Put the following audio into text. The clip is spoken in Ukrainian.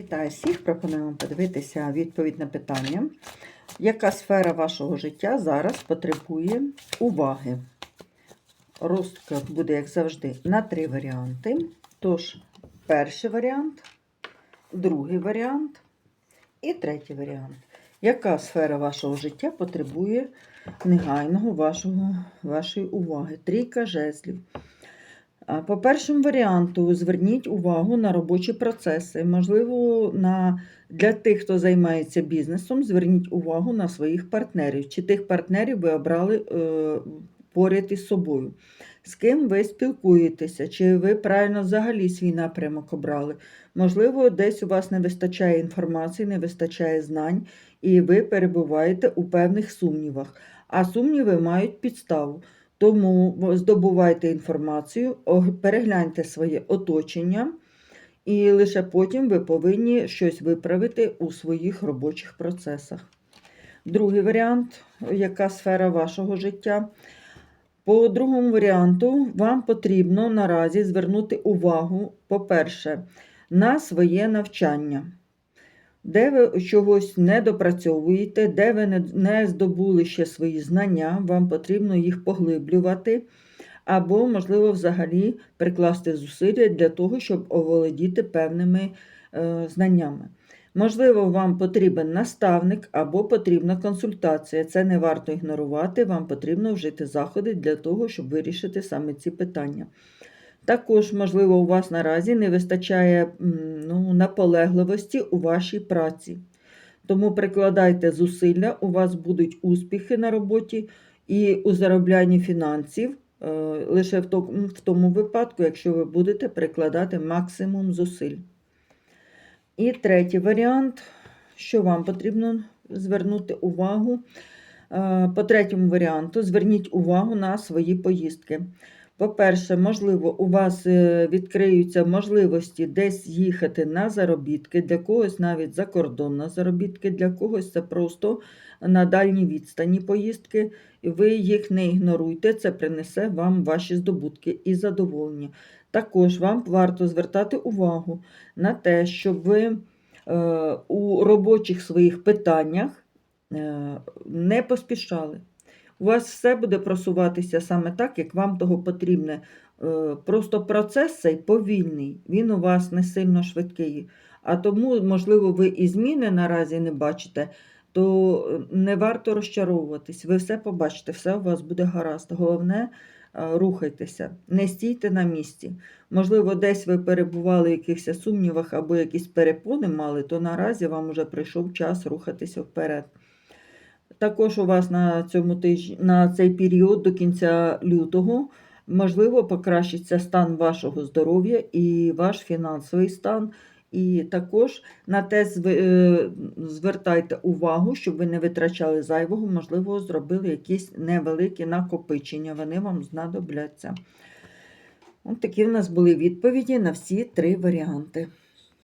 Вітаю всіх! Пропонуємо подивитися відповідь на питання, яка сфера вашого життя зараз потребує уваги. Розклад буде, як завжди, на три варіанти. Тож, перший варіант, другий варіант і третій варіант. Яка сфера вашого життя потребує негайного вашого, вашої уваги? Трійка жезлів. По першому варіанту зверніть увагу на робочі процеси. Можливо, на, для тих, хто займається бізнесом, зверніть увагу на своїх партнерів. Чи тих партнерів ви обрали е, поряд із собою? З ким ви спілкуєтеся? Чи ви правильно взагалі свій напрямок обрали? Можливо, десь у вас не вистачає інформації, не вистачає знань, і ви перебуваєте у певних сумнівах. А сумніви мають підставу. Тому здобувайте інформацію, перегляньте своє оточення, і лише потім ви повинні щось виправити у своїх робочих процесах. Другий варіант, яка сфера вашого життя. По другому варіанту, вам потрібно наразі звернути увагу, по-перше, на своє навчання. Де ви чогось не допрацьовуєте, де ви не, здобули ще свої знання, вам потрібно їх поглиблювати, або, можливо, взагалі прикласти зусилля для того, щоб оволодіти певними е, знаннями. Можливо, вам потрібен наставник або потрібна консультація. Це не варто ігнорувати, вам потрібно вжити заходи для того, щоб вирішити саме ці питання. Також, можливо, у вас наразі не вистачає ну, наполегливості у вашій праці. Тому прикладайте зусилля, у вас будуть успіхи на роботі і у зароблянні фінансів е, лише в тому, випадку, якщо ви будете прикладати максимум зусиль. І третій варіант, що вам потрібно звернути увагу. Е, По третьому варіанту, зверніть увагу на свої поїздки. По-перше, можливо, у вас е, відкриються можливості десь їхати на заробітки, для когось навіть за кордон на заробітки, для когось це просто на дальній відстані поїздки. Ви їх не ігноруйте, це принесе вам ваші здобутки і задоволення. Також вам варто звертати увагу на те, щоб ви е, у робочих своїх питаннях е, не поспішали. У вас все буде просуватися саме так, як вам того потрібно. Е, Просто процес цей повільний, він у вас не сильно швидкий. А тому, можливо, ви і зміни наразі не бачите, то не варто розчаровуватись. Ви все побачите, все у вас буде гаразд. Головне, е, рухайтеся, не стійте на місці. Можливо, десь ви перебували в якихось сумнівах або якісь перепони мали, то наразі вам вже прийшов час рухатися вперед. Також у вас на цьому тижні, на цей період до кінця лютого, можливо, покращиться стан вашого здоров'я і ваш фінансовий стан. І також на те е, звертайте увагу, щоб ви не витрачали зайвого, можливо, зробили якісь невеликі накопичення, вони вам знадобляться. От такі в нас були відповіді на всі три варіанти.